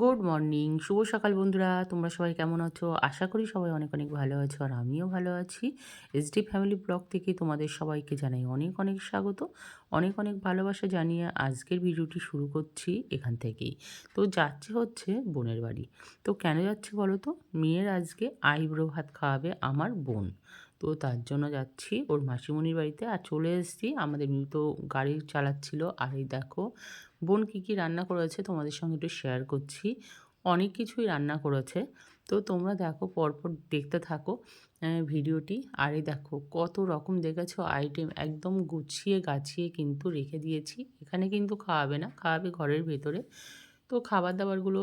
Good morning শুভ সকাল বন্ধুরা। তোমরা সবাই কেমন আছো? আশা করি সবাই অনেক অনেক ভালো আছো আর আমিও ভালো আছি। এসডি ফ্যামিলি ব্লগ থেকে তোমাদের সবাইকে জানাই অনেক অনেক স্বাগত, অনেক অনেক ভালোবাসা জানিয়ে আজকের ভিডিওটি শুরু করছি এখান থেকেই। তো যাচ্ছে হচ্ছে বোনের বাড়ি। তো কেন যাচ্ছে বলো তো? মেয়ের আজকে আইব্রো ভাত খাওয়াবে আমার বোন। তো তার জন্য যাচ্ছি। ওর মাসিমণির বাড়িতে আর চলে এসেছি। আমাদের তো গাড়ি চালাচ্ছিল। আর এই দেখো, বোন কী কী রান্না করেছে তোমাদের সঙ্গে একটু শেয়ার করছি। অনেক কিছুই রান্না করেছে। তো তোমরা দেখো, পরপর দেখতে থাকো ভিডিওটি। আর এই দেখো, কত রকম দেখেছ আইটেম একদম গুছিয়ে গাছিয়ে কিন্তু রেখে দিয়েছি। এখানে কিন্তু খাওয়াবে না, খাওয়াবে ঘরের ভেতরে। তো খাবার দাবারগুলো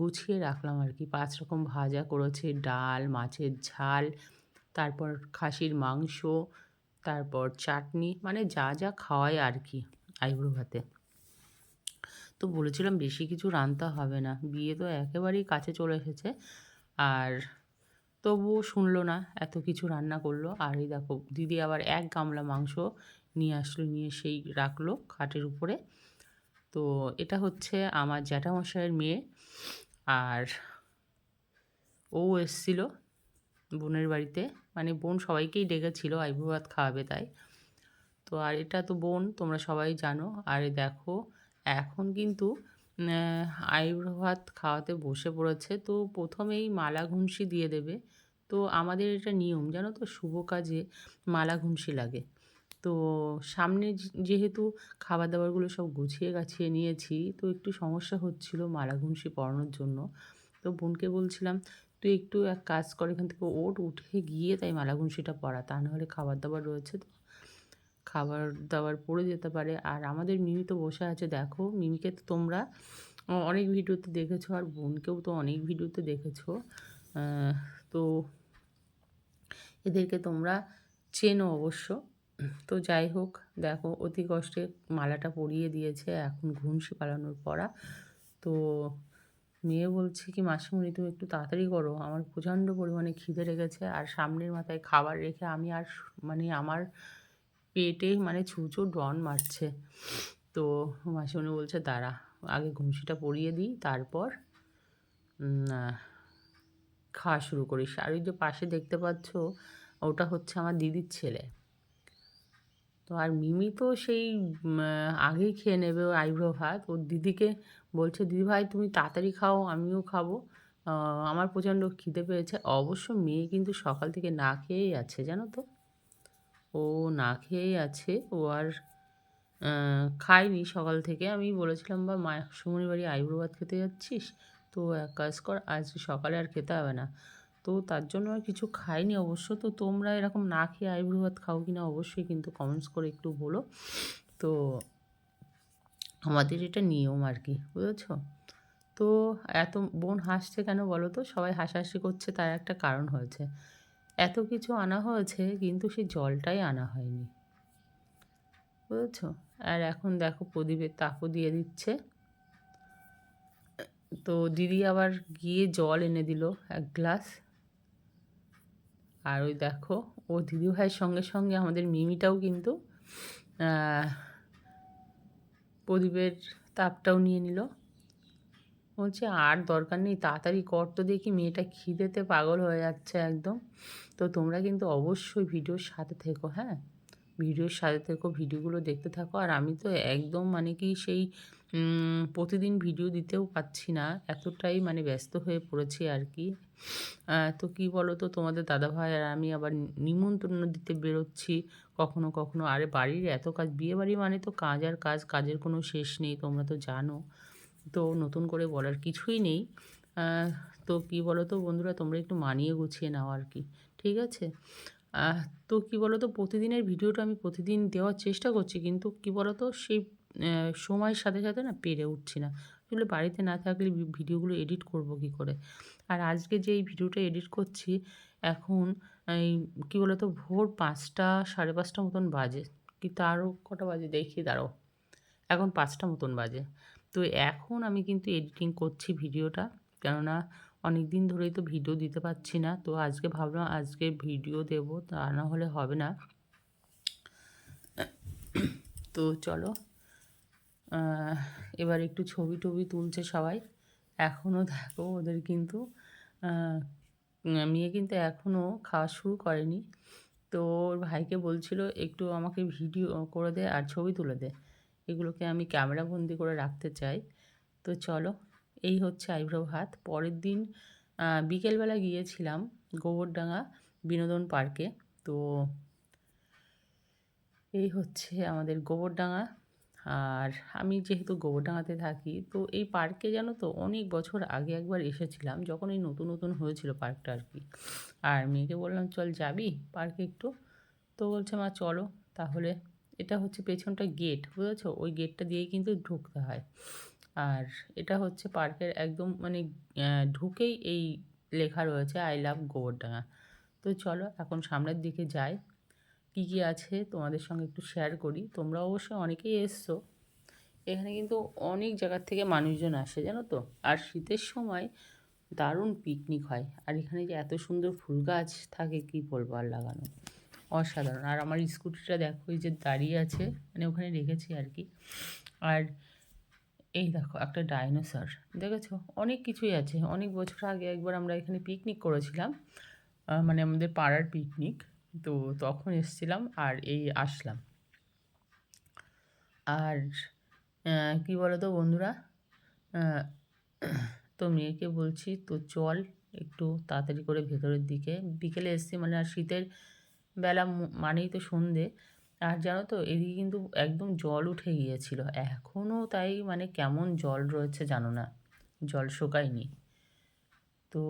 গুছিয়ে রাখলাম আর কি। পাঁচ রকম ভাজা করেছে, ডাল, মাছের ঝাল তারপর খাসির মাংস, তারপর চাটনি মানে যা যা খাওয়ায় আর কি আইব্রো ভাতে। তো বলেছিলাম বেশি কিছু রান্না হবে না। বিয়ে তো একেবারেই কাছে চলে এসেছে। আর তবুও শুনলো না, এত কিছু রান্না করল। আর এই দেখো, দিদি আবার এক গামলা মাংস নিয়ে আসলো, নিয়ে সেই রাখল খাটের উপরে। তো এটা হচ্ছে আমার জ্যাঠামশাইয়ের মেয়ে। আর ও এসছিল বোনের বাড়িতে। মানে বোন সবাইকেই ডেকেছিল আইব্রো ভাত খাওয়াবে তাই। তো আর এটা তো বোন, তোমরা সবাই জানো। আর দেখো, এখন কিন্তু আইব্রো ভাত খাওয়াতে বসে পড়েছে। তো প্রথমেই মালা ঘুমসি দিয়ে দেবে। তো আমাদের এটা নিয়ম, জানো তো, শুভ কাজে মালা ঘুমসি লাগে। তো সামনে যেহেতু খাবার দাবারগুলো সব গুছিয়ে গাছিয়ে নিয়েছি, তো একটু সমস্যা হচ্ছিল মালা ঘুমসি পরানোর জন্য। তো বোনকে বলছিলাম তুই একটু এক কাজ কর, এখান থেকে ওট উঠে গিয়ে তাই মালা ঘুমসিটা পরা তা নাহলে খাবার দাবার রয়েছে তো। খাবার দাবার পড়ে যেতে পারে। আর আমাদের মিমি তো বসে আছে, দেখো, মিমিকে তো তোমরা অনেক ভিডিওতে দেখেছ, আর বোনকেও তো অনেক ভিডিওতে দেখেছ। তো এদেরকে তোমরা চেনো অবশ্য। তো যাই হোক, দেখো, অতি কষ্টে মালাটা পরিয়ে দিয়েছে এখন ঘুমসি পালানোর পরা তো মেয়ে বলছে কি, মাসিমণি, তুমি একটু তাড়াতাড়ি করো। আমার প্রচণ্ড পরিমাণে খিদে লেগেছে আর সামনের মাথায় খাবার রেখে আমি আর মানে আমার পেটে মানে ছুঁচো ডন মারছে। তো মাসিমণি বলছে, দাঁড়া, আগে ঘুমসিটা পরিয়ে দিই, তারপর খাওয়া শুরু করিস। আর ওই যে পাশে দেখতে পাচ্ছ, ওটা হচ্ছে আমার দিদির ছেলে। তো আর মিমি তো সেই আগেই খেয়ে নেবে ও আইব্রো ভাত। ওর দিদিকে বলছে, দিদি ভাই, তুমি তাড়াতাড়ি খাও, আমিও খাব। আমার প্রচণ্ড খিদে পেয়েছে। অবশ্য মেয়ে কিন্তু সকাল থেকে না খেয়েই আছে, জানো তো? ও না খেয়েই আছে। ও আর খায়নি সকাল থেকে। আমি বলেছিলাম, বা, মা, সুমনির বাড়ি আইব্রো ভাত খেতে যাচ্ছিস? তো এক কাজ কর, আজ সকালে আর খেতে হবে না। তো তার জন্য আর কিছু খাইনি। অবশ্য তো তোমরা এরকম না খেয়ে আইব্রো ভাত খাও কি না অবশ্যই কিন্তু কমেন্টস করে একটু বলো। তো আমাদের এটা নিয়ম আর কি, বুঝেছ? তো এত বোন হাসছে কেন বলো তো? সবাই হাসাহাসি করছে, তার একটা কারণ হয়েছে। এত কিছু আনা হয়েছে, কিন্তু সেই জলটাই আনা হয়নি। বুঝেছ? আর এখন দেখো প্রদীপের তাপও দিয়ে দিচ্ছে। তো দিদি আবার গিয়ে জল এনে দিল এক গ্লাস। আর ওই দেখো, ও দিদিভাইয়ের সঙ্গে সঙ্গে আমাদের মিমিটাও কিন্তু প্রদীপের তাপটাও নিয়ে নিল। বলছে, আর দরকার নেই, তাড়াতাড়ি কর তো দেখি, মেয়েটা খিদেতে পাগল হয়ে যাচ্ছে একদম। তো তোমরা কিন্তু অবশ্যই ভিডিওর সাথে থেকো হ্যাঁ? ভিডিওর সাথে থেকো, ভিডিওগুলো দেখতে থাকো। আর আমি তো একদম মানে কি সেই প্রতিদিন ভিডিও দিতেও পাচ্ছি না। এতটাই মানে ব্যস্ত হয়ে পড়েছি আর কি। তো কি বলো তো তোমাদের দাদাভাই আর আমি আবার নিমন্ত্রণ দিতে বেরোচ্ছি। কখনো কখনো, আরে বাড়ির এত কাজ বিয়ে বাড়ি মানে তো কাজ আর কাজ, কাজের কোনো শেষ নেই, তোমরা তো জানো। তো নতুন করে বলার কিছুই নেই। তো কি বলো তো বন্ধুরা, তোমরা একটু মানিয়ে গুছিয়ে নাও আর কি, ঠিক আছে? তো কি বলো তো প্রতিদিনের ভিডিওটা আমি প্রতিদিন দেওয়ার চেষ্টা করছি, কিন্তু কি বলো তো সেই সময়ের সাথে সাথে না পেরে উঠছি না। আসলে বাড়িতে না থাকলে ভিডিওগুলো এডিট করব কি করে? আর আজকে যে এই ভিডিওটা এডিট করছি, এখন এই কী বলতো, ভোর পাঁচটা সাড়ে পাঁচটা মতন বাজে। কি তারও কটা বাজে দেখি, দাঁড়াও। এখন পাঁচটা মতন বাজে। তো এখন আমি কিন্তু এডিটিং করছি ভিডিওটা, কেননা অনেক দিন ধরেই তো ভিডিও দিতে পারছি না। তো আজকে ভাবলাম আজকে ভিডিও দেব, তা না হলে হবে না। তো চলো। এবার একটু ছবি টবি তুলছে সবাই। এখনও দেখো ওদের কিন্তু মেয়ে কিন্তু এখনও খাওয়া শুরু করেনি। তো ওর ভাইকে বলছিল, একটু আমাকে ভিডিও করে দে আর ছবি তুলে দে। এগুলোকে আমি ক্যামেরা বন্দি করে রাখতে চাই। তো চলো, এই হচ্ছে আইব্রো ভাত। পরের দিন বিকেলবেলা গিয়েছিলাম গোবরডাঙ্গা বিনোদন পার্কে। তো এই হচ্ছে আমাদের গোবরডাঙ্গা। আর আমি যেহেতু গোবরডাঙ্গাতে থাকি, তো এই পার্কে জানো তো অনেক বছর আগে একবার এসেছিলাম যখন এই নতুন নতুন হয়েছিল পার্কটা আর কি। আর মেয়েকে বললাম, চল যাবি পার্কে একটু? তো বলছে, মা, চলো। তাহলে এটা হচ্ছে পেছনটা গেট, বুঝেছ? ওই গেটটা দিয়েই কিন্তু ঢুকতে হয়। আর এটা হচ্ছে পার্কের একদম মানে ঢুকেই এই লেখা রয়েছে, আই লাভ গোবরডাঙা তো চলো এখন সামনের দিকে যাই। কী কী আছে তোমাদের সঙ্গে একটু শেয়ার করি। তোমরা অবশ্যই অনেকেই এসছো। এখানে কিন্তু অনেক জায়গার থেকে মানুষজন আসে, জানো তো? আর শীতের সময় দারুণ পিকনিক হয়। আর এখানে যে এত সুন্দর ফুল গাছ থাকে, কি বলব আর লাগানো? অসাধারণ। আর আমার স্কুটিটা দেখো, এই যে দাঁড়িয়ে আছে মানে ওখানে রেখেছি আর কি। আর এই দেখো, একটা ডাইনোসর দেখেছ? অনেক কিছুই আছে। অনেক বছর আগে একবার আমরা এখানে পিকনিক করেছিলাম। মানে আমাদের পাড়ার পিকনিক তো তখন এসছিলাম আর এই আসলাম। আর কি বলো তো বন্ধুরা তো মেয়েকে বলছি, তো চল একটু তাড়াতাড়ি করে ভেতরের দিকে। বিকেলে এসছি মানে আর শীতের বেলা মানেই তো সন্ধে। আর জানো তো, এদিকে কিন্তু একদম জল উঠে গিয়েছিল। এখনও তাই মানে কেমন জল রয়েছে জানো না, জল শোকায়নি। তো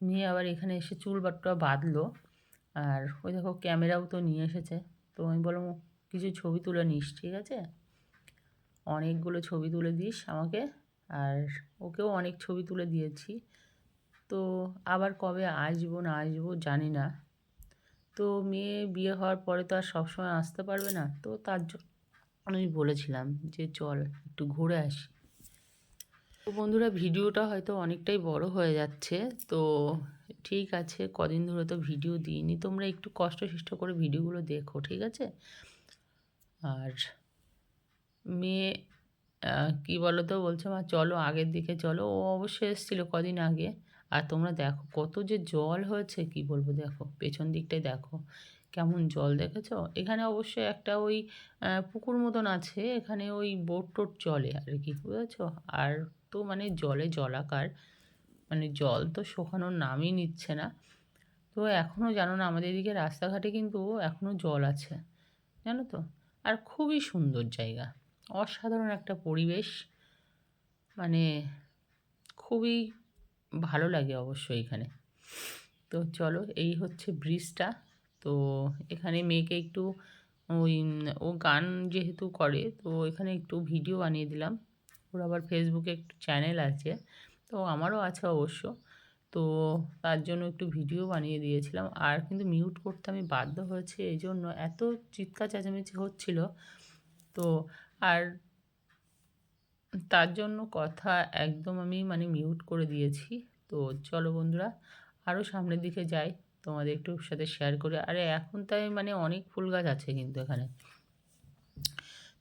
নিয়ে আবার এখানে এসে চুল বাট্টা বাঁধলো। আর ওই দেখো ক্যামেরাও তো নিয়ে এসেছে। তো আমি বললাম কিছু ছবি তুলে নিস, ঠিক আছে? অনেকগুলো ছবি তুলে দিস আমাকে, আর ওকেও অনেক ছবি তুলে দিয়েছি। তো আবার কবে আসব, না আসব জানি না। তো মেয়ে বিয়ে হওয়ার পরে তো আর সবসময় আসতে পারবে না। তো তার জন্য আমি বলেছিলাম যে, চল, একটু ঘুরে আসি। তো বন্ধুরা, ভিডিওটা হয়তো অনেকটাই বড় হয়ে যাচ্ছে। তো ঠিক আছে, কদিন ধরে তো ভিডিও দিইনি, তোমরা একটু কষ্ট করে ভিডিওগুলো দেখো, ঠিক আছে? আর মেয়ে কি বলো তো বলছে, মা, চলো আগের দিকে চলো। ও অবশ্যই এসেছিল কদিন আগে। আর তোমরা দেখো, কত যে জল হয়েছে, কি বলব, দেখো, পেছন দিকটায় দেখো, কেমন জল দেখেছ? এখানে অবশ্যই একটা ওই পুকুর মতন আছে, এখানে ওই বোট টোট চলে আর কি, বুঝেছ? আর তো মানে জলে জলাকার। মানে জল তো শোকানোর নামই নিচ্ছে না। তো এখনও জানো না, আমাদের এদিকে রাস্তাঘাটে কিন্তু এখনও জল আছে, জানো তো? আর খুবই সুন্দর জায়গা, অসাধারণ একটা পরিবেশ। মানে খুবই ভালো লাগে অবশ্যই এখানে। তো চলো, এই হচ্ছে ব্রিজটা। তো এখানে মেয়েকে একটু ওই, ও গান যেহেতু করে, তো এখানে একটু ভিডিও বানিয়ে দিলাম। ওর আবার ফেসবুকে একটু চ্যানেল আছে। তো আমারও আছে অবশ্য। তো তার জন্য একটু ভিডিও বানিয়ে দিয়েছিলাম। আর কিন্তু মিউট করতে আমি বাধ্য হয়েছি এই জন্য এত চিৎকার চেঁচামেচি হচ্ছিল। তো আর তার জন্য কথা একদম আমি মানে মিউট করে দিয়েছি। তো চলো বন্ধুরা আরও সামনের দিকে যাই। তোমাদের একটু সাথে শেয়ার করে। আরে এখন তাই মানে অনেক ফুল গাছ আছে কিন্তু এখানে।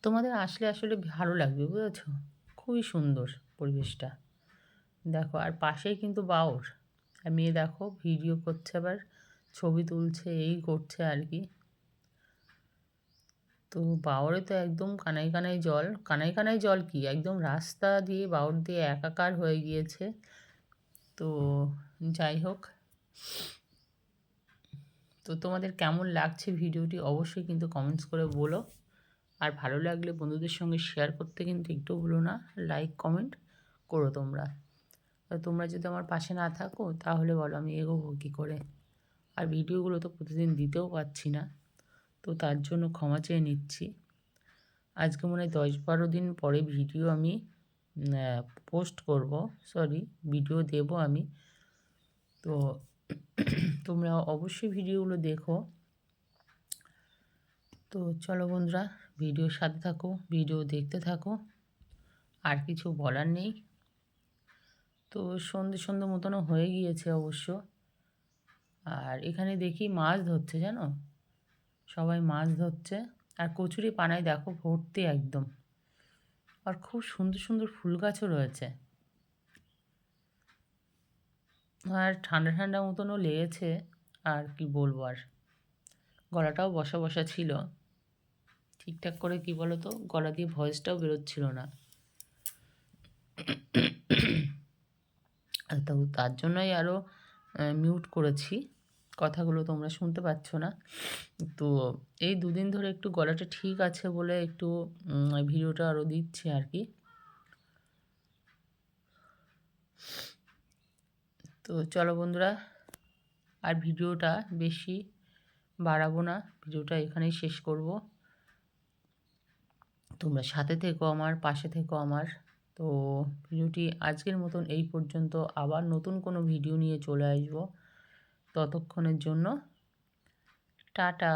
তোমাদের আসলে আসলে ভালো লাগবে, বুঝেছ? খুবই সুন্দর পরিবেশটা। দেখো, আর পাশেই কিন্তু বাওর আর মেয়ে দেখো, ভিডিও করছে আবার, ছবি তুলছে, এই করছে আর কি। তো বাওরে তো একদম কানাই কানাই জল। কানাই কানাই জল কি? একদম রাস্তা দিয়ে বাওর দিয়ে একাকার হয়ে গিয়েছে। তো যাই হোক। তো তোমাদের কেমন লাগছে ভিডিওটি অবশ্যই কিন্তু কমেন্টস করে বলো। আর ভালো লাগলে বন্ধুদের সঙ্গে শেয়ার করতে কিন্তু একটু ভুলো না। লাইক, কমেন্ট করো তোমরা। তোমরা যদি আমার পাশে না থাকো, তাহলে বলো আমি এগোবো কী করে? আর ভিডিওগুলো তো প্রতিদিন দিতেও পারছি না, তো তার জন্য ক্ষমা চেয়ে নিচ্ছি। আজকে মনে হয় দশ বারো দিন পরে ভিডিও আমি পোস্ট করব, সরি, ভিডিও দেব আমি। তো তোমরা অবশ্যই ভিডিওগুলো দেখো। তো চলো বন্ধুরা, ভিডিওর সাথে থাকো, ভিডিও দেখতে থাকো। আর কিছু বলার নেই। তো সন্ধে সন্ধে মতনও হয়ে গিয়েছে অবশ্য। আর এখানে দেখি মাছ ধরছে, জানো? সবাই মাছ ধরছে। আর কচুরি পানায় দেখো ভর্তি একদম। আর খুব সুন্দর সুন্দর ফুল গাছও রয়েছে। আর ঠান্ডা ঠান্ডা মতনও লেগেছে। আর কি বলব আর? গলাটাও বসা বসা ছিল। ঠিকঠাক করে কি বলো তো গলা দিয়ে ভয়েসটাও বেরোচ্ছিল না আর তো তার জন্যই আরও মিউট করেছি। কথাগুলো তোমরা শুনতে পাচ্ছ না। তো এই দুদিন ধরে একটু গলাটা ঠিক আছে বলে একটু ভিডিওটা আরও দিচ্ছে আর কি। তো চলো বন্ধুরা, আর ভিডিওটা বেশি বাড়াবো না। ভিডিওটা এখানেই শেষ করব। তোমরা সাথে থেকো আমার, পাশে থেকো আমার। তো ভিডিওটি আজকের মতন এই পর্যন্ত। আবার নতুন কোনো ভিডিও নিয়ে চলে আসব। ততক্ষণের জন্য টাটা।